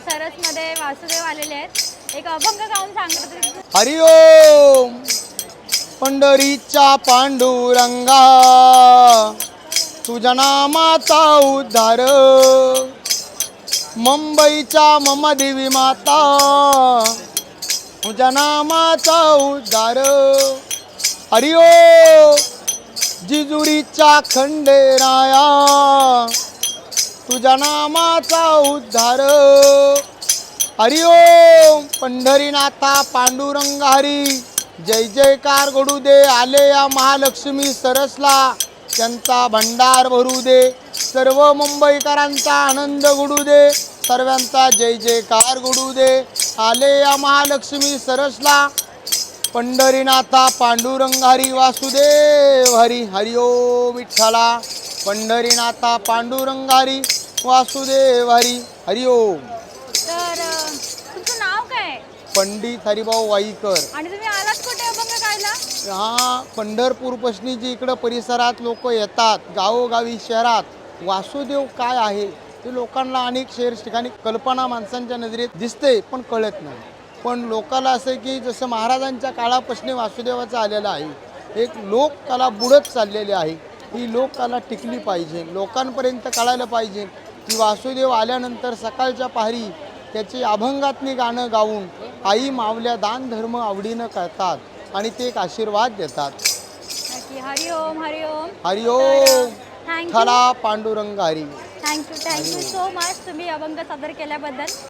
सरसमध्ये वासुदेव आलेले आहेत. एक अभंग गाऊन सांगत हरिओम पंढरीच्या पांडुरंगा तुझ्या नामाचा उद्धार मुंबईच्या मम देवी माता तुझ्या नामाचा उद्धार. हरिओ जिजुरीच्या खंडेराया तुझ्या नामाचा उद्धार. हरिओम पंढरीनाथा पांडुरंग हरी जय जयकार घडू दे आले या महालक्ष्मी सरसला. त्यांचा भंडार भरू दे. सर्व मुंबईकरांचा आनंद घडू दे सर्वांचा जय जयकार घडू दे आले या महालक्ष्मी सरसला. पंढरीनाथा पांडुरंग हरी वासुदेव हरी. हरिओ विठ्ठला. पंढरीनाथा पांडुरंगारी वासुदेव हरी हरिओम तर अ, तुमचं नाव काय? पंडित हरिभाऊ वाईकर. आणि तुम्ही आलात कुठे अभंग गायला? हा पंढरपूर पश्चिमी जी इकडं परिसरात लोक येतात गावोगावी शहरात वासुदेव काय आहे ते लोकांना अनेक शहर ठिकाणी कल्पना माणसांच्या नजरेत दिसते पण कळत नाही. पण लोकाला असं आहे की जसं महाराजांच्या काळापासून वासुदेवाचं आलेलं आहे एक लोककला बुडत चाललेली आहे. ही लोककला टिकली पाहिजे लोकांपर्यंत कळायला पाहिजे. की वासुदेव आल्यानंतर सकाळच्या पहारी त्याची अभंगातनी गाणं गाऊन आई मावल्या दान धर्म आवडीनं करतात आणि ते एक आशीर्वाद देतात. हरिओम हरिओम हरिओम खरा Pandurang Hari thank you thank you so much तुम्ही अभंग सादर केल्याबद्दल.